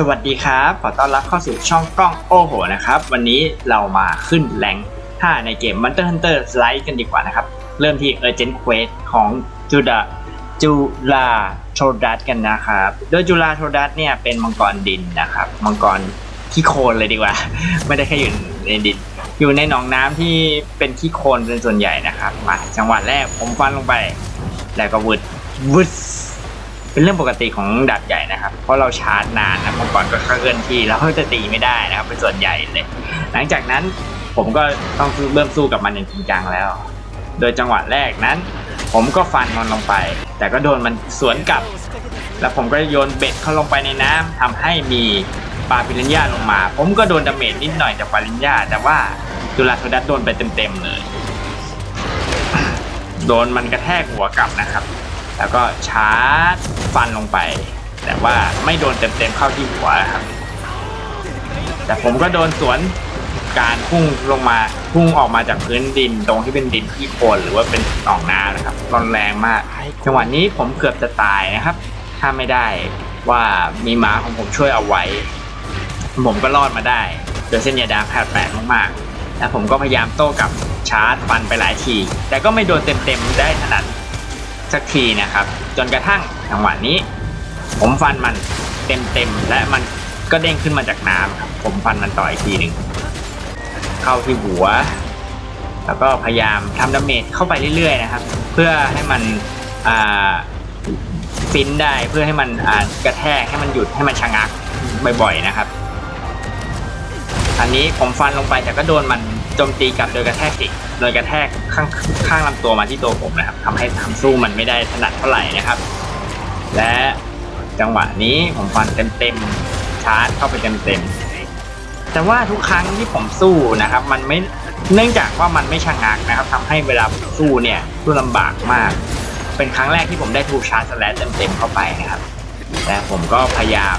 สวัสดีครับ ขอต้อนรับเข้าสู่ช่องกล้องโอ้โหนะครับ วันนี้เรามาขึ้นแรง5ในเกม Monster Hunter Slide กันดีกว่านะครับ เริ่มที่ Urgent Quest ของจูดาจูลาโทดัสกันนะครับ โดยจูลาโทดัสเนี่ยเป็นมังกรดินนะครับ มังกรขี้โคลนเลยดีกว่า ไม่ได้แค่อยู่ในดิน อยู่ในหนองน้ำที่เป็นขี้โคลนเป็นส่วนใหญ่นะครับมาจังหวะแรกผมฟันลงไป แล้วก็วึดวึด เป็นเรื่องปกติของดาบใหญ่นะครับ เพราะเราชาร์จนานนะเมื่อก่อนก็เคลื่อนที่แล้วก็จะตีไม่ได้นะครับเป็นส่วนใหญ่เลย หลังจากนั้นผมก็ต้องเริ่มสู้กับมันอย่างจริงจังแล้ว โดยจังหวะแรกนั้น ผมก็ฟันมันลงไป แต่ก็โดนมันสวนกลับ แล้วผมก็โยนเบ็ดเข้าลงไปในน้ำทำให้มีปลาปิรันย่าลงมา ผมก็โดนดาเมจนิดหน่อยจากปลาปิรันย่าแต่ว่าจุฬาโทดัสโดนไปเต็มๆเลย โดนมันกระแทกหัวกลับนะครับ แล้วก็ชาร์จฟันลงไป แต่ว่าไม่โดนเต็มๆเข้าที่หัวครับ แต่ผมก็โดนสวนการพุ่งลงมาพุ่งออกมาจากพื้นดินตรงที่เป็นดินที่โคลนหรือว่าเป็นหนองน้ำนะครับรุนแรงมากจังหวะนี้ผมเกือบจะตายนะครับ ถ้าไม่ได้ว่ามีม้าของผมช่วยเอาไว้ ผมก็รอดมาได้โดยเส้นยาดาแผดแปลกมากๆแล้วผมก็พยายามโต้กับชาร์จฟันไปหลายที แต่ก็ไม่โดนเต็มๆได้ถนัด สักทีนะครับ จนกระทั่งจังหวะนี้ ผมฟันมันเต็มๆและมันก็เด้งขึ้นมาจากน้ำครับผมฟันมันต่ออีกทีหนึ่งเข้าที่หัว แล้วก็พยายามทำดาเมจเข้าไปเรื่อยๆนะครับ เพื่อให้มันฟินได้เพื่อให้มันกระแทกให้มันหยุดให้มันชะงักบ่อยๆนะครับ อันนี้ผมฟันลงไปแต่ก็โดนมัน โจมตีกลับโดยกระแทกอีกโดยกระแทกข้างข้างลำตัวมาที่ตัวผมนะครับทำให้ทำสู้มันไม่ได้ถนัดเท่าไหร่นะครับ และจังหวะนี้ผมฟันเต็มๆชาร์จเข้าไปเต็มๆแต่ว่าทุกครั้งที่ผมสู้นะครับ มันไม่เนื่องจากว่ามันไม่ชะงักนะครับทำให้เวลาผมสู้เนี่ยสู้ลำบากมาก เป็นครั้งแรกที่ผมได้ทูชาร์จสแลชเต็มๆเข้าไปนะครับ แต่ผมก็พยายาม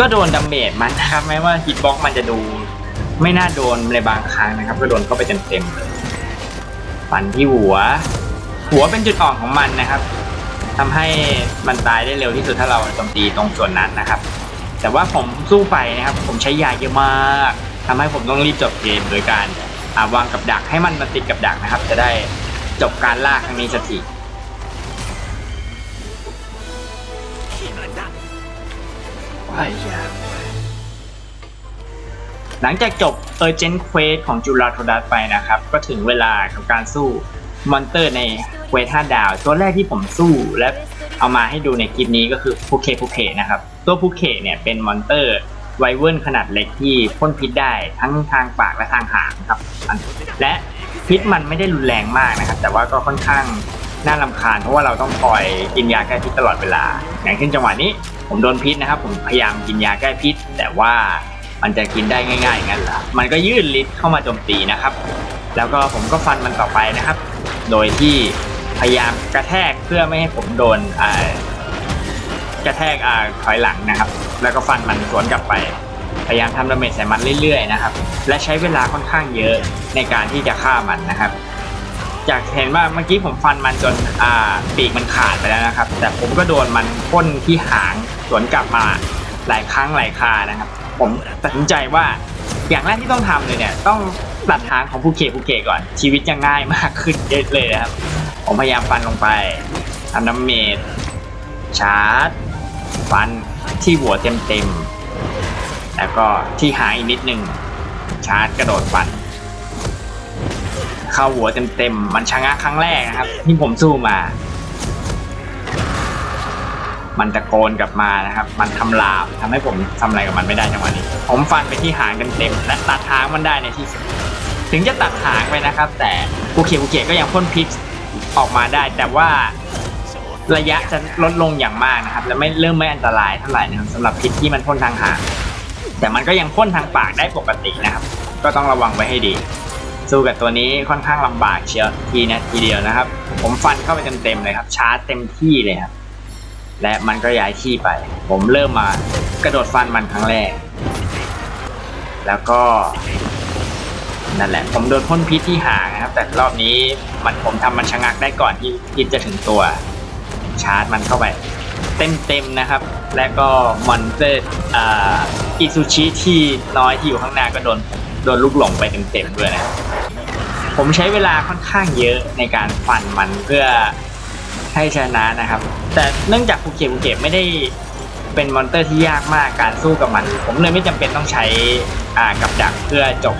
ก็โดนดาเมจมันนะครับแม้ว่าฮิตบ็อกมันจะดู ไม่น่าโดนในบางครั้งนะครับ ก็โดนเข้าไปเต็มๆเลยฟันที่หัว หัวเป็นจุดอ่อนของมันนะครับทำให้มันตายได้เร็วที่สุดถ้าเราโจมตีตรงส่วนนั้นนะครับ แต่ว่าผมสู้ไปนะครับ ผมใช้ยาเยอะมากทำให้ผมต้องรีบจบเกมโดยการอาวางกับดักให้มันมาติดกับดักนะครับ จะได้จบการล่าครั้งนี้สักที หลังจากจบ Urgent Quest ของจุฬาโทดัสไปนะครับ ก็ถึงเวลาของการสู้มอนเตอร์ในเควส5ดาว ตัวแรกที่ผมสู้และเอามาให้ดูในคลิปนี้ก็คือภูเคภูเคนะครับ ตัวภูเคเนี่ยเป็นมอนเตอร์ไวเวิร์นขนาดเล็กที่พ่นพิษได้ทั้งทางปากและทางหางครับ และพิษมันไม่ได้รุนแรงมากนะครับ แต่ว่าก็ค่อนข้างน่ารำคาญเพราะว่าเราต้องคอยกินยาแก้พิษตลอดเวลา อย่างเช่นจังหวะนี้ผมโดนพิษนะครับ ผมพยายามกินยาแก้พิษ แต่ว่า มันจะกินได้ง่ายๆอย่างนั้นเหรอมันก็ยื่นลิ้นเข้ามาโจมตีนะครับ แล้วก็ผมก็ฟันมันต่อไปนะครับ โดยที่พยายามกระแทกเพื่อไม่ให้ผมโดนกระแทกถอยหลังนะครับ แล้วก็ฟันมันสวนกลับไป พยายามทำดาเมจใส่มันเรื่อยๆนะครับ และใช้เวลาค่อนข้างเยอะในการที่จะฆ่ามันนะครับจากเห็นว่าเมื่อกี้ผมฟันมันจนปีกมันขาดไปแล้วนะครับ แต่ผมก็โดนมันพ่นที่หางสวนกลับมาหลายครั้งหลายครานะครับ ผมตัดสินใจว่า อย่างแรกที่ต้องทำเลยเนี่ย ต้องตัดทางของภูเคภูเคก่อน ชีวิตจะง่ายมากขึ้นเยอะเลยนะครับ ผมพยายามฟันลงไปทำดาเมจชาร์จ ฟันที่หัวเต็มๆแล้วก็ที่หางอีกนิดนึง ชาร์จกระโดดฟัน เข้าหัวเต็มๆมันชะงักครั้งแรกนะครับ ที่ผมสู้มา มันตะโกนกลับมานะครับ มันทำลามทำให้ผมทำอะไรกับมันไม่ได้จังหวะนี้ ผมฟันไปที่หางเต็มๆและตัดหางมันได้ในที่สุด ถึงจะตัดหางไปนะครับ แต่ภูเขียวภูเขียก็ยังพ่นพิษออกมาได้ แต่ว่าระยะจะลดลงอย่างมากนะครับ และไม่เริ่มไม่อันตรายเท่าไหร่นะครับสำหรับพิษที่มันพ่นทางหาง แต่มันก็ยังพ่นทางปากได้ปกตินะครับ ก็ต้องระวังไว้ให้ดี สู้กับตัวนี้ค่อนข้างลำบากเชียวทีนะทีเดียวนะครับ ผมฟันเข้าไปเต็มๆเลยครับชาร์จเต็มที่เลยครับ และมันก็ย้ายที่ไป ผมเริ่มมากระโดดฟันมันครั้งแรก แล้วก็ นั่นแหละ ผมโดนพ่นพิษที่หางนะครับ แต่รอบนี้มันผมทำมันชะงักได้ก่อนที่พิษจะถึงตัว ชาร์จมันเข้าไป เต็มๆนะครับ และก็มอนเตอร์อิซูชิที่น้อยที่อยู่ข้างหน้าก็โดนโดนลูกหลงไปเต็มๆด้วยนะผมใช้เวลาค่อนข้างเยอะในการฟันมันเพื่อ ให้ชนะนะครับ แต่เนื่องจากภูเก็ตภูเก็ตไม่ได้เป็นมอนเตอร์ที่ยากมากการสู้กับมัน ผมเลยไม่จำเป็นต้องใช้อ่ากับดักเพื่อจบ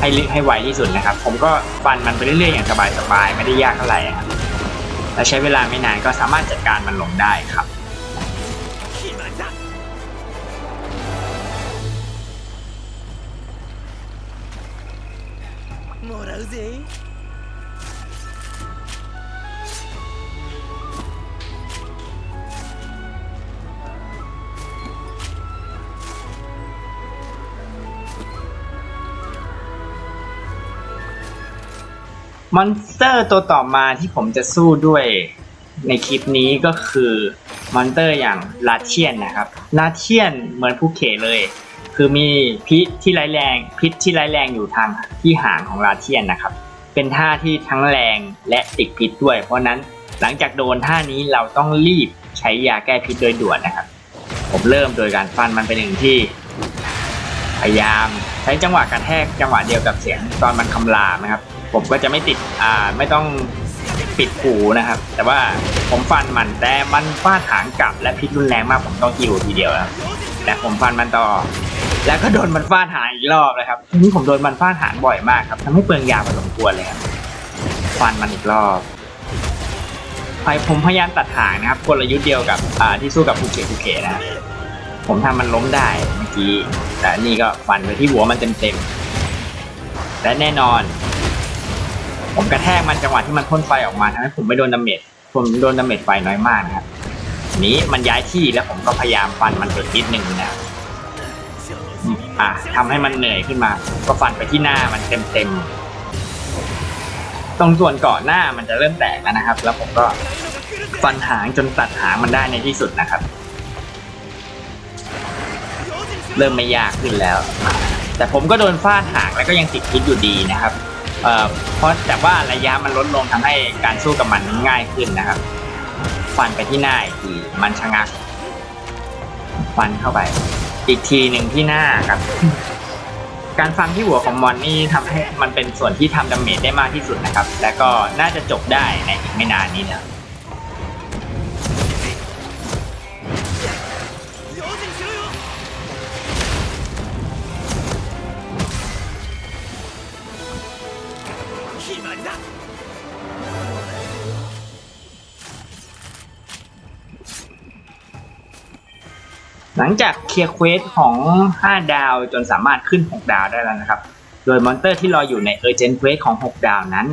ให้ลิให้ไวที่สุดนะครับ ผมก็ฟันมันไปเรื่อยๆอย่างสบายๆไม่ได้ยากเท่าไหร่อะครับและใช้เวลาไม่นานก็สามารถจัดการมันลงได้ครับ 決まりだもらうぜ มอนสเตอร์ตัวต่อมาที่ผมจะสู้ด้วยในคลิปนี้ก็คือมอนสเตอร์อย่างลาเทียนนะครับลาเทียนเหมือนภูเขเลย คือมีพิษที่ร้ายแรงพิษที่ร้ายแรงอยู่ทางที่หางของลาเทียนนะครับ เป็นท่าที่ทั้งแรงและติดพิษด้วย เพราะนั้นหลังจากโดนท่านี้เราต้องรีบใช้ยาแก้พิษโดยด่วนนะครับ ผมเริ่มโดยการฟันมันไปหนึ่งที่ พยายามใช้จังหวะกระแทกจังหวะเดียวกับเสียงตอนมันคำรามนะครับ ผมก็จะไม่ติดอ่าไม่ต้องปิดหูนะครับ แต่ว่าผมฟันมันแต่มันฟาดหางกลับและพิษรุนแรงมากผมต้องกิวทีเดียวครับแต่ผมฟันมันต่อ แล้วก็โดนมันฟาดหางอีกรอบเลยครับทีนี้ผมโดนมันฟาดหางบ่อยมากครับทำให้เปลืองยาพอสมควรเลยครับฟันมันอีกรอบไปผมพยายามตัดหางนะครับกลยุทธ์เดียวกับอ่าที่สู้กับภูเก็ตภูเก็ตนะครับผมทำมันล้มได้เมื่อกี้แต่นี่ก็ฟันไปที่หัวมันเต็มๆและแน่นอน ผมกระแทกมันจังหวะที่มันพ่นไฟออกมาทำให้ผมไม่โดนดาเมจผมโดนดาเมจไฟน้อยมากนะครับนี้มันย้ายที่แล้วผมก็พยายามฟันมันไปนิดนึงนะอะทำให้มันเหนื่อยขึ้นมา ก็ฟันไปที่หน้ามันเต็มๆตรงส่วนเกาะหน้ามันจะเริ่มแตกแล้วนะครับ แล้วผมก็ฟันหางจนตัดหางมันได้ในที่สุดนะครับ เริ่มไม่ยากขึ้นแล้ว แต่ผมก็โดนฟาดหางแล้วก็ยังติดพิษอยู่ดีนะครับ เอ่อเพราะแต่ว่าระยะมันลดลงทำให้การสู้กับมันง่ายขึ้นนะครับ ฟันไปที่หน้าอีกทีมันชะงัก ฟันเข้าไป อีกทีหนึ่งที่หน้าครับ การฟันที่หัวของมอนนี่ทำให้มันเป็นส่วนที่ทำดาเมจได้มากที่สุดนะครับ และก็น่าจะจบได้ในอีกไม่นานนี้นะ用 หลังจากเคลียร์เควสของ 5 ดาวจนสามารถขึ้น 6 ดาวได้แล้วนะครับ โดยมอนเตอร์ที่รออยู่ในเออร์เจนเควสของ 6 ดาวนั้น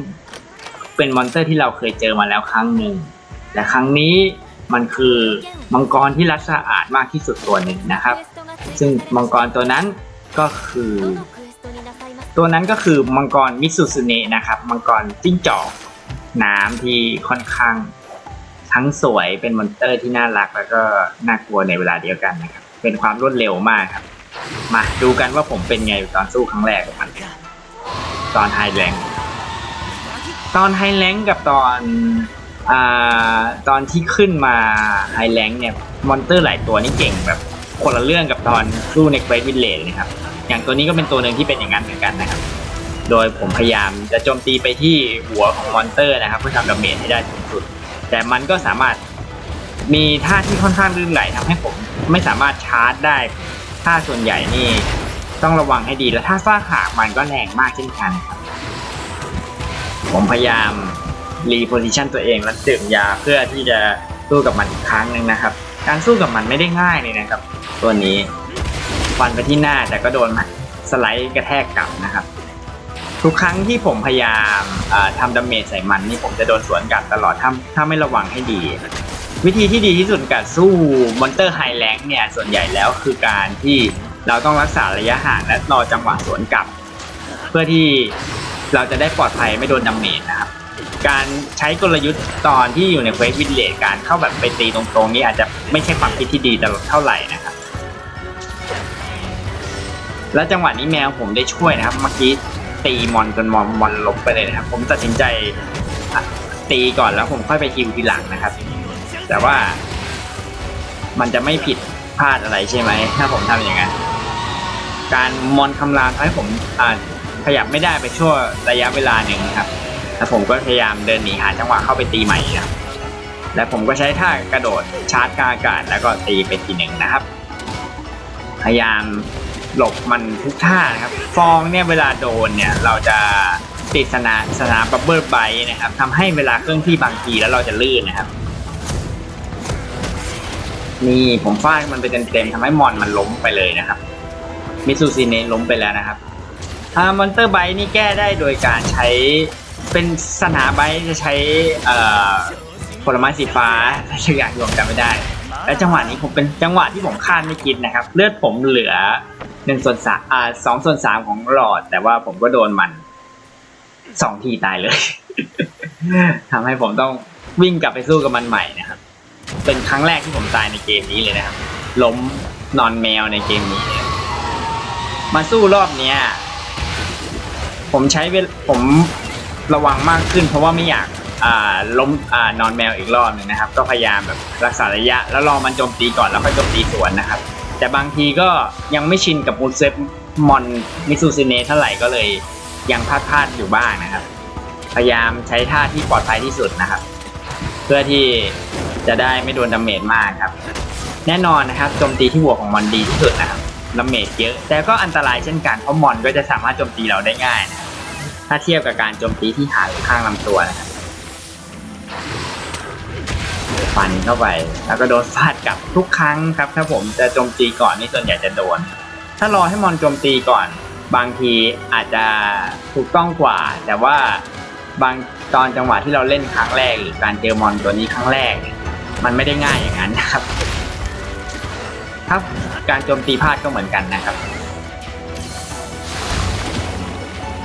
เป็นมอนเตอร์ที่เราเคยเจอมาแล้วครั้งหนึ่งแต่ครั้งนี้มันคือมังกรที่รักสะอาดมากที่สุดตัวหนึ่งนะครับ ซึ่งมังกรตัวนั้นก็คือ ตัวนั้นก็คือมังกรมิสุสุเนะนะครับ มังกรจิ้งจอกน้ำที่ค่อนข้าง ทั้งสวยเป็นมอนเตอร์ที่น่ารักแล้วก็น่ากลัวในเวลาเดียวกันนะครับ เป็นความรวดเร็วมากครับ มาดูกันว่าผมเป็นไงตอนสู้ครั้งแรกกับมันตอนไฮแลงค์ตอนไฮแลงค์กับตอนอ่าตอนที่ขึ้นมาไฮแลงค์เนี่ยมอนเตอร์หลายตัวนี่เก่งแบบคนละเรื่องกับตอนสู้ในเควสวิลเลจนะครับ อย่างตัวนี้ก็เป็นตัวหนึ่งที่เป็นอย่างนั้นเหมือนกันนะครับ โดยผมพยายามจะโจมตีไปที่หัวของมอนเตอร์นะครับ เพื่อทำดาเมจให้ได้ แต่มันก็สามารถมีท่าที่ค่อนข้างลื่นไหลทำให้ผมไม่สามารถชาร์จได้ท่าส่วนใหญ่นี่ต้องระวังให้ดีและท่าฟาดหามันก็แรงมากเช่นกันครับ ผมพยายามรีโพซิชันตัวเองและดื่มยาเพื่อที่จะสู้กับมันอีกครั้งหนึ่งนะครับ การสู้กับมันไม่ได้ง่ายเลยนะครับ ตัวนี้ฟันไปที่หน้าแต่ก็โดนมันสไลด์กระแทกกลับนะครับ ทุกครั้งที่ผมพยายามทำดาเมจใส่มันนี่ผมจะโดนสวนกลับตลอดถ้าถ้าไม่ระวังให้ดี วิธีที่ดีที่สุดการสู้มอนเตอร์ไฮแลงเนี่ยส่วนใหญ่แล้วคือการที่เราต้องรักษาระยะห่างและรอจังหวะสวนกลับ เพื่อที่เราจะได้ปลอดภัยไม่โดนดาเมจนะครับการใช้กลยุทธ์ตอนที่อยู่ในเควสวินเลจการเข้าแบบไปตีตรงๆนี้อาจจะไม่ใช่ความคิดที่ดีเท่าไหร่นะครับ แล้วจังหวะนี้แมวผมได้ช่วยนะครับเมื่อกี้ ตีมอนจนมอนมอนลบไปเลยนะครับ ผมตัดสินใจตีก่อนแล้วผมค่อยไปฮิวทีหลังนะครับ แต่ว่า มันจะไม่ผิดพลาดอะไรใช่ไหม ถ้าผมทำอย่างนั้น การมอนคำรามทำให้ผมขยับไม่ได้ไปชั่วระยะเวลาหนึ่งครับแล้วผมก็พยายามเดินหนีหาจังหวะเข้าไปตีใหม่ครับและผมก็ใช้ท่ากระโดดชาร์จกาอากาศแล้วก็ตีไปทีหนึ่งนะครับ พยายาม หลบมันทุกท่านะครับฟองเนี่ยเวลาโดนเนี่ยเราจะติดสนามสนามบับเบิลไบนะครับทำให้เวลาเคลื่อนที่บางทีแล้วเราจะลื่นนะครับ นี่ผมฟาดมันไปเต็มๆทำให้มอนมันล้มไปเลยนะครับมิซูซิเนล้มไปแล้วนะครับอ่ามอนเตอร์ไบนี่แก้ได้โดยการใช้เป็นสนามไบจะใช้ผลไม้สีฟ้าสักอย่างรวมกันไม่ได้ และจังหวะนี้ผมเป็นจังหวะที่ผมคาดไม่คิดนะครับ เลือดผมเหลือ หนึ่งส่วนสามอ่าสองส่วนสามของหลอด แต่ว่าผมก็โดนมันสองทีตายเลย ทำให้ผมต้องวิ่งกลับไปสู้กับมันใหม่นะครับ เป็นครั้งแรกที่ผมตายในเกมนี้เลยนะครับ ล้มนอนแมวในเกมนี้ มาสู้รอบเนี้ย ผมใช้เวลผมระวังมากขึ้น เพราะว่าไม่อยากอ่าล้มอ่านอนแมวอีกรอบหนึ่งนะครับ ก็พยายามแบบรักษาระยะ แล้วรอมันโจมตีก่อนแล้วค่อยโจมตีสวนนะครับ แต่บางทีก็ยังไม่ชินกับมูเซฟมอนมิซูซิเนะเท่าไหร่ก็เลยยังพลาดพลาดอยู่บ้างนะครับ พยายามใช้ท่าที่ปลอดภัยที่สุดนะครับ เพื่อที่จะได้ไม่โดนดาเมจมากครับ แน่นอนนะครับโจมตีที่หัวของมอนดีที่สุดนะครับดาเมจเยอะ แต่ก็อันตรายเช่นกันเพราะมอนก็จะสามารถโจมตีเราได้ง่ายนะถ้าเทียบกับการโจมตีที่หาหรือข้างลำตัวนะครับ ฟันเข้าไป แล้วก็โดนฟาดกลับทุกครั้งครับ ถ้าผมจะโจมตีก่อนนี่ส่วนใหญ่จะโดน ถ้ารอให้มอนโจมตีก่อน บางทีอาจจะถูกต้องกว่า แต่ว่าบางตอนจังหวะที่เราเล่นครั้งแรกหรือการเจอมอนตัวนี้ครั้งแรก มันไม่ได้ง่ายอย่างนั้นนะครับถ้าการโจมตีพลาดก็เหมือนกันนะครับ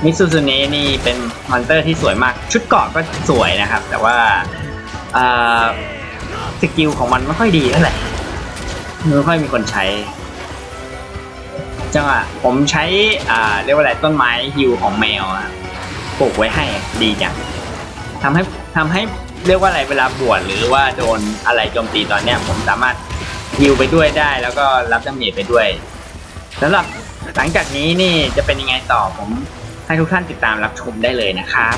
มิซูซูเนะนี่เป็นมอนเตอร์ที่สวยมาก ชุดเกาะก็สวยนะครับ แต่ว่า สกิลของมันไม่ค่อยดีเท่าไหร่ไม่ค่อยมีคนใช้ จังหวะผมใช้อ่าเรียกว่าอะไรต้นไม้ฮิวของแมวอะปลูกไว้ให้ดีจังทำให้ทำให้เรียกว่าอะไรเวลาบวชหรือว่าโดนอะไรโจมตีตอนเนี้ย ผมสามารถฮิวไปด้วยได้ แล้วก็รับดาเมจไปด้วยสำหรับหลังจากนี้นี่จะเป็นยังไงต่อผมให้ทุกท่านติดตามรับชมได้เลยนะครับ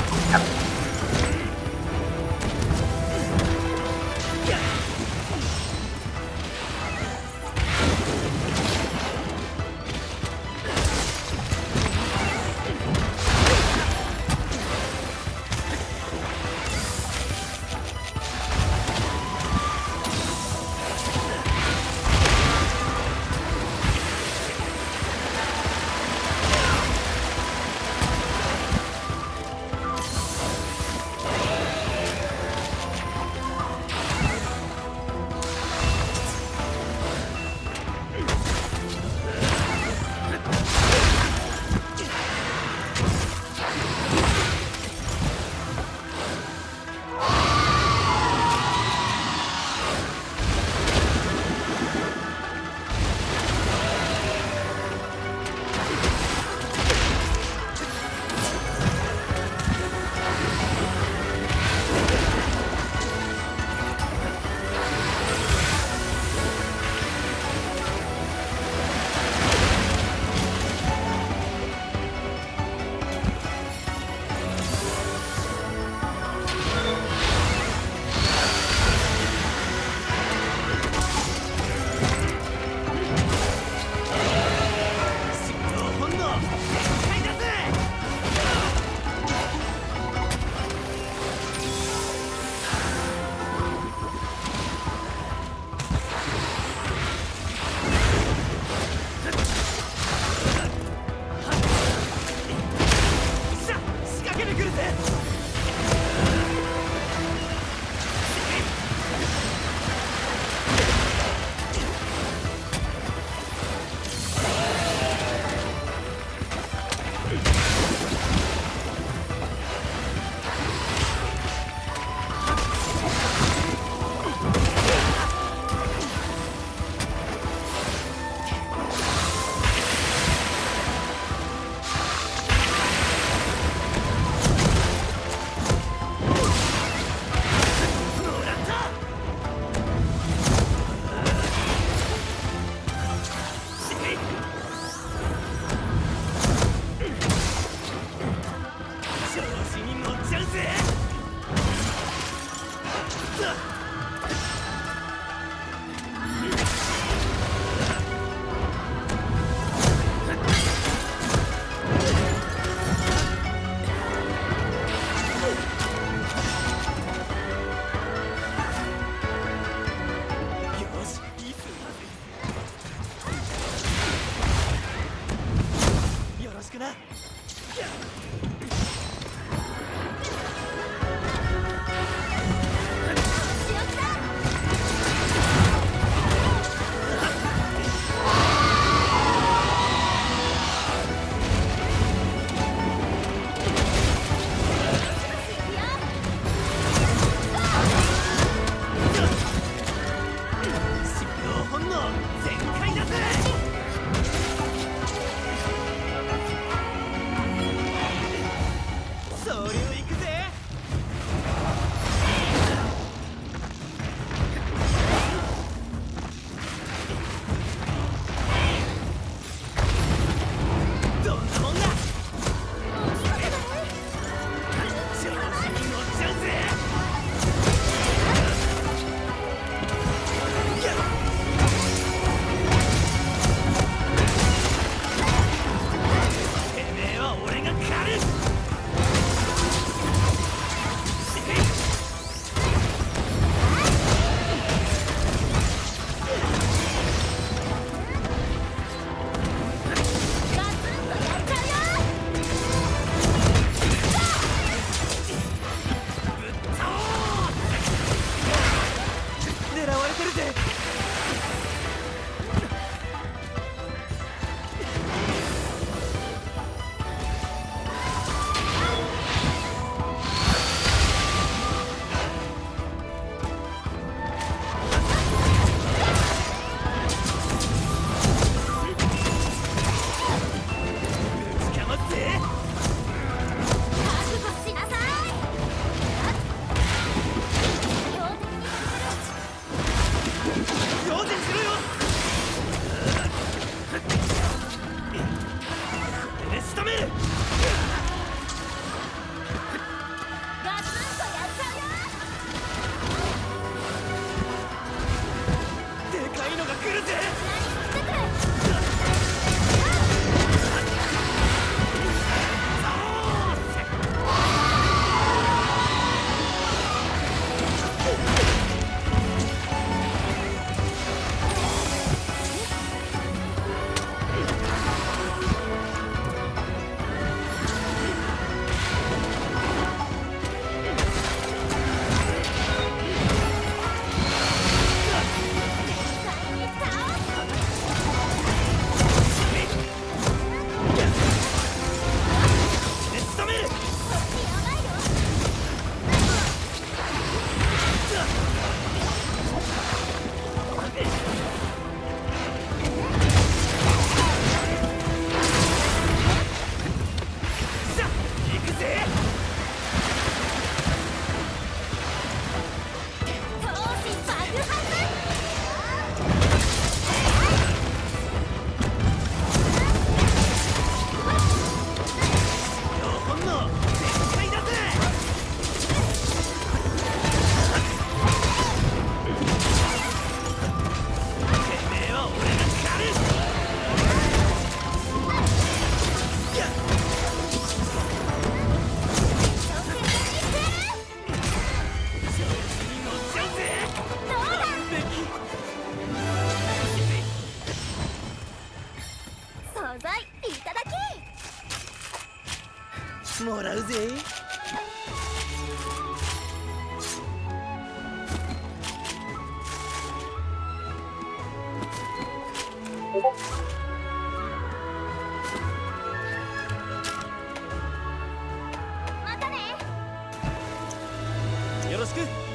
よろしく。